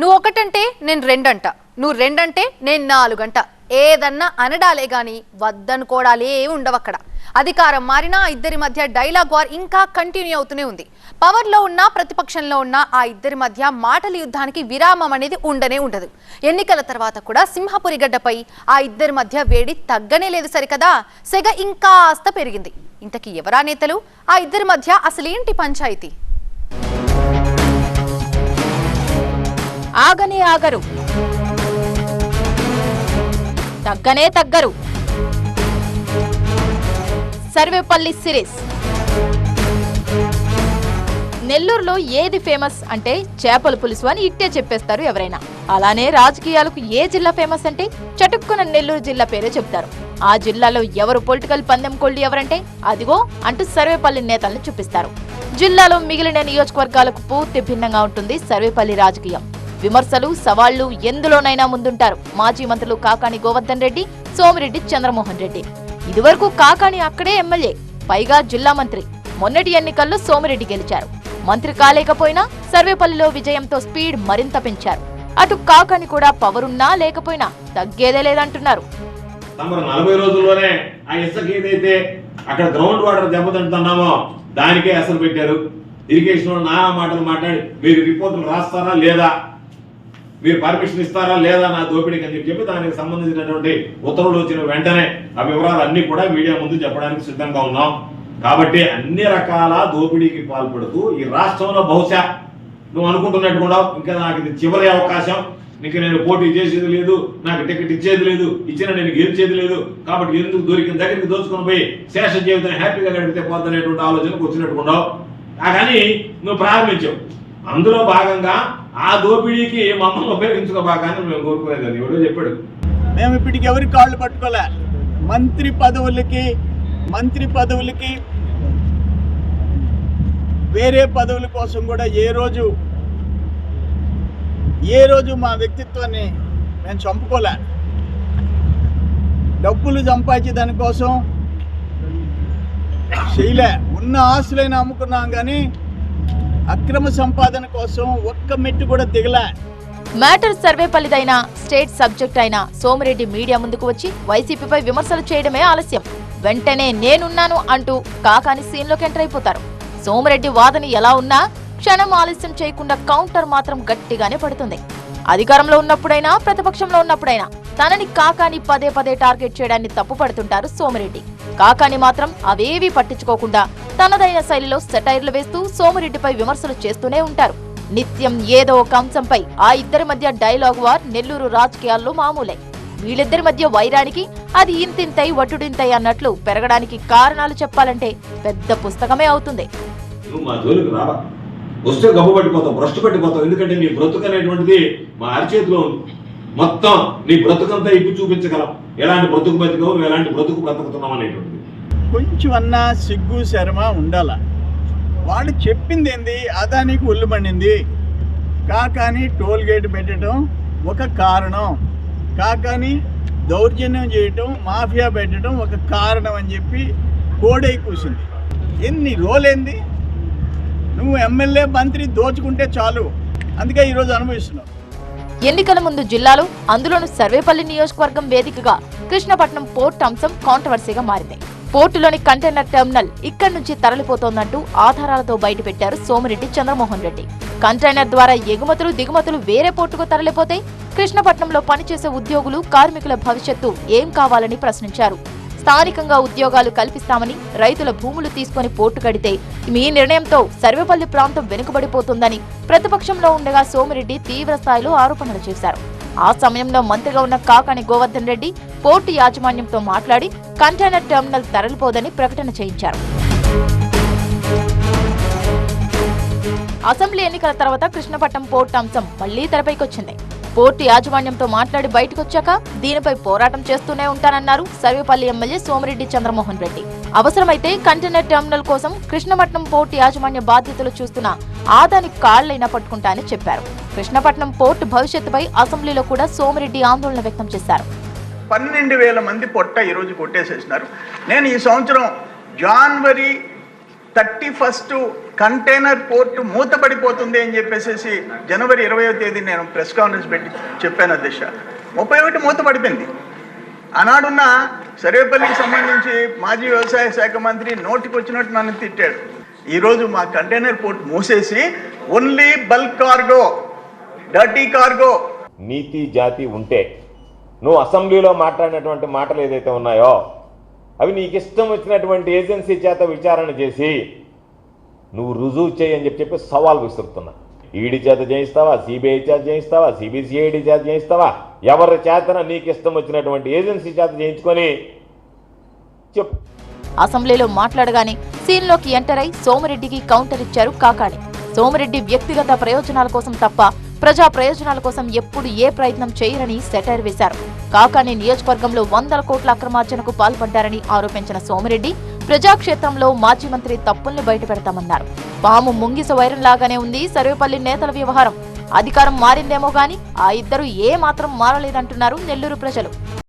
నువ్వు ఒకటంటే నేను రెండంట. నువ్వు రెండంటే నేను నాలుగంట. ఏదన్నా అనడాలే గాని వద్దనుకోవడాలే ఉండవక్కడ. అధికారం మారినా ఇద్దరి మధ్య డైలాగ్ వార్ ఇంకా కంటిన్యూ అవుతూనే ఉంది. పవర్లో ఉన్న ప్రతిపక్షంలో ఉన్న ఆ ఇద్దరి మధ్య మాటల యుద్ధానికి విరామం అనేది ఉండనే ఉండదు. ఎన్నికల తర్వాత కూడా సింహపురి గడ్డపై ఆ ఇద్దరి మధ్య వేడి తగ్గనే లేదు సరికదా? సెగ ఇంకాస్త పెరిగింది. ఇంతకీ ఎవరా నేతలు? ఆ ఇద్దరి మధ్య అసలేంటి పంచాయతీ? ఆగనే ఆగరు. తగ్గనే తగ్గరు. సర్వేపల్లి సిరీస్. నెల్లూరులో ఏది ఫేమస్ అంటే చేపల పులుసు అని ఇట్టే చెప్పేస్తారు ఎవరైనా. అలానే రాజకీయాలకు ఏ జిల్లా ఫేమస్ అంటే చటుక్కున నెల్లూరు జిల్లా పేరే చెప్తారు. ఆ జిల్లాలో ఎవరు పొలిటికల్ పందెం కొళ్ళు ఎవరంటే అదిగో అంటూ సర్వేపల్లి నేతల్ని చూపిస్తారు. జిల్లాలో మిగిలిన నియోజకవర్గాలకు పూర్తి భిన్నంగా ఉంటుంది సర్వేపల్లి రాజకీయం. విమర్శలు సవాళ్ళు ఎందులోనైనా ముందుంటారు. మాజీ మంత్రులు కాకాణి గోవర్ధన్ రెడ్డి సోమిరెడ్డి చంద్రమోహన్ రెడ్డి. ఇదివరకు కాకాని అక్కడే ఎమ్మెల్యే పైగా జిల్లా మంత్రి. మొన్నటి ఎన్నికల్లో సోమిరెడ్డి గెలిచారు. మంత్రి కాలేకపోయినా సర్వేపల్లిలో విజయంతో స్పీడ్ మరింత పెంచారు. అటు కాకాని కూడా పవరున్నా లేకపోయినా తగ్గేదే లేదంటున్నారు. తమరు నలభై రోజుల్లోనే ఆ ఇసుక ఏదైతే అక్కడ గ్రౌండ్ వాటర్ దెబ్బతింటున్నామో దానికే అసలు పెట్టారు. ఇరిగేషన్ నానా మాటలు మాట్లాడి మీరు రిపోర్టులు రాస్తారా లేదా? మీరు పర్మిషన్ ఇస్తారా లేదా నా దోపిడీకి అని చెప్పి దానికి సంబంధించినటువంటి ఉత్తర్వులు వచ్చిన వెంటనే ఆ వివరాలు అన్ని కూడా మీడియా ముందు చెప్పడానికి సిద్ధంగా ఉన్నాం. కాబట్టి అన్ని రకాల దోపిడీకి పాల్పడుతూ ఈ రాష్ట్రంలో బహుశా నువ్వు అనుకుంటున్నట్టు కూడా ఇంకా నాకు ఇది చివరి అవకాశం. నీకు నేను పోటీ చేసేది లేదు నాకు టికెట్ ఇచ్చేది లేదు ఇచ్చినా నేను గెలిచేది లేదు. కాబట్టి ఎందుకు దొరికిన దగ్గరికి దోచుకొని పోయి శేష జీవితం హ్యాపీగా గడిపితే పోద్దనేటువంటి ఆలోచనకు వచ్చినట్టుకున్నావు కానీ నువ్వు ప్రారంభించావు అందులో భాగంగా ఆ దోపిడీకి మమ్మల్ని ఉపయోగించుకోబాకని మేము కోరుకునేది ఎవడో చెప్పాడు. మేము ఇప్పటికి ఎవరి కాళ్ళు పట్టుకోలే. మంత్రి పదవులకి మంత్రి పదవులకి వేరే పదవుల కోసం కూడా ఏ రోజు ఏ రోజు మా వ్యక్తిత్వాన్ని మేము చంపుకోలే. డబ్బులు సంపాదించే దానికోసం చేయలే. ఉన్న ఆస్తులైనా అమ్ముకున్నాం కానీ అక్రమ సంపాదన కోసం ఒక్క మెట్టు కూడా దిగలా. మ్యాటర్ సర్వేపల్లిదైనా స్టేట్ సబ్జెక్ట్ అయిన సోమిరెడ్డి మీడియా ముందుకు వచ్చి వైసీపీపై విమర్శలు చేయడమే ఆలస్యం. వెంటనే నేనున్నాను అంటూ కాకాని సీన్లోకి ఎంటర్ అయిపోతారు. సోమిరెడ్డి వాదన ఎలా ఉన్నా క్షణం ఆలస్యం చేయకుండా కౌంటర్ మాత్రం గట్టిగానే పడుతుంది. అధికారంలో ఉన్నప్పుడైనా ప్రతిపక్షంలో ఉన్నప్పుడైనా తనని కాకాని పదే పదే టార్గెట్ చేయడాన్ని తప్పుపడుతుంటారు సోమిరెడ్డి. కాకాని మాత్రం అవేవీ పట్టించుకోకుండా తనదైన శైలిలో సెటైర్లు వేస్తూ సోమిరెడ్డిపై విమర్శలు చేస్తూనే ఉంటారు. నిత్యం ఏదో ఒక అంశంపై ఆ ఇద్దరి మధ్య డైలాగ్ వార్ నెల్లూరు రాజకీయాల్లో మామూలే. వీళ్ళిద్దరి మధ్య వైరానికి అది ఇంతింతై వడ్డుడింతై అన్నట్లు పెరగడానికి కారణాలు చెప్పాలంటే పెద్ద పుస్తకమే అవుతుంది. వస్తే గబ్బు పట్టిపోతాం భ్రష్టు పట్టిపోతాం ఎందుకంటే మీ బ్రతుకు అనేటువంటిది మా అరిచేతిలో ఉంది. మొత్తం నీ బ్రతుకంతా ఇప్పు చూపించగలం. ఎలాంటి బ్రతుకు బతికవు నువ్వు ఎలాంటి బ్రతుకు బ్రతుకుతున్నావు అనేటువంటిది. కొంచెం అన్నా సిగ్గు శర్మ ఉండాల. వాళ్ళు చెప్పింది ఏంది? అదానికి ఒళ్ళు మండింది. కాకాని టోల్ గేట్ పెట్టడం ఒక కారణం. కాకాని దౌర్జన్యం చేయటం మాఫియా పెట్టడం ఒక కారణం అని చెప్పి కోడై కూసింది. ఎన్ని రోలేంది నువ్వు ఎమ్మెల్యే మంత్రి దోచుకుంటే చాలు. అందుకే ఈరోజు అనుభవిస్తున్నావు. ఎన్నికల ముందు జిల్లాలో అందులోనూ సర్వేపల్లి నియోజకవర్గం వేదికగా కృష్ణపట్నం పోర్ట్ అంశం కాంట్రవర్సీగా మారింది. పోర్టులోని కంటైనర్ టెర్మినల్ ఇక్కడి నుంచి తరలిపోతోందంటూ ఆధారాలతో బయటపెట్టారు సోమిరెడ్డి చంద్రమోహన్ రెడ్డి. కంటైనర్ ద్వారా ఎగుమతులు దిగుమతులు వేరే పోర్టుకు తరలిపోతే కృష్ణపట్నంలో పనిచేసే ఉద్యోగులు కార్మికుల భవిష్యత్తు ఏం కావాలని ప్రశ్నించారు. స్థానికంగా ఉద్యోగాలు కల్పిస్తామని రైతుల భూములు తీసుకొని పోర్టు కడితే మీ నిర్ణయంతో సర్వేపల్లి ప్రాంతం వెనుకబడిపోతుందని ప్రతిపక్షంలో ఉండగా సోమిరెడ్డి తీవ్ర స్థాయిలో ఆరోపణలు చేశారు. ఆ సమయంలో మంత్రిగా ఉన్న కాకాని గోవర్ధన్ రెడ్డి పోర్టు యాజమాన్యంతో మాట్లాడి కంటైనర్ టెర్మినల్ తరలిపోదని ప్రకటన చేయించారు. అసెంబ్లీ ఎన్నికల తర్వాత కృష్ణపట్నం పోర్టు అంశం మళ్ళీ తెరపైకొచ్చింది. పోర్టు యాజమాన్యంతో మాట్లాడి బయటకొచ్చాక దీనిపై పోరాటం చేస్తూనే ఉంటానన్నారు సర్వేపల్లి ఎమ్మెల్యే సోమిరెడ్డి చంద్రమోహన్ రెడ్డి. అవసరమైతే కంటైనర్ టెర్మినల్ కోసం కృష్ణపట్నం పోర్టు యాజమాన్య బాధ్యతలు చూస్తున్న ఆదాని కాళ్ళైనా పట్టుకుంటానని చెప్పారు. కృష్ణపట్నం పోర్టు భవిష్యత్తుపై అసెంబ్లీలో కూడా సోమిరెడ్డి ఆందోళన వ్యక్తం చేశారు. పన్నెండు వేల మంది పొట్ట ఈరోజు కొట్టేసేసినారు. నేను ఈ సంవత్సరం జనవరి థర్టీ ఫస్ట్ కంటైనర్ పోర్ట్ మూతపడిపోతుంది అని చెప్పేసి జనవరి ఇరవయో తేదీ నేను ప్రెస్ కాన్ఫరెన్స్ పెట్టి చెప్పాను అధ్యక్ష. ముప్పై ఒకటి మూతపడిపోయింది. ఆనాడున్న సర్వేపల్లికి సంబంధించి మాజీ వ్యవసాయ శాఖ మంత్రి నోటికి వచ్చినట్టు నన్ను తిట్టాడు. ఈరోజు మా కంటైనర్ పోర్ట్ మూసేసి only bulk cargo dirty cargo. నీతి జాతి ఉంటే నువ్వు అసెంబ్లీలో మాట్లాడినటువంటి మాటలు ఏదైతే ఉన్నాయో అవి నీకు ఇష్టం వచ్చినటువంటి ఏజెన్సీ చేత విచారణ చేసి నువ్వు రుజువు చేయని చెప్పి చెప్పి సవాల్ విసురుతున్నా. ఈడీ చేత చేయిస్తావా సిబిఐ చేత చేయిస్తావా సిబిసిఐడి చేత చేయిస్తావా ఎవరి చేతన నీకు ఇష్టం వచ్చినటువంటి ఏజెన్సీ చేత చేయించుకొని చెప్పు. అసెంబ్లీలో మాట్లాడగానే సీన్లోకి ఎంటర్ అయి సోమిరెడ్డికి కౌంటర్ ఇచ్చారు కాకాణి సోమిరెడ్డి వ్యక్తిగత ప్రయోజనాల కోసం తప్ప ప్రజా ప్రయోజనాల కోసం ఎప్పుడు ఏ ప్రయత్నం చేయరని సెటైర్ వేశారు. కాకాని నియోజకవర్గంలో వందల కోట్ల అక్రమార్జనకు పాల్పడ్డారని ఆరోపించిన సోమిరెడ్డి ప్రజాక్షేత్రంలో మాజీ మంత్రి తప్పుల్ని బయటపెడతామన్నారు. పాము ముంగిస వైరం లాగానే ఉంది సర్వేపల్లి నేతల వ్యవహారం. అధికారం మారిందేమో గాని ఆ ఇద్దరు ఏ మాత్రం మారలేదంటున్నారు నెల్లూరు ప్రజలు.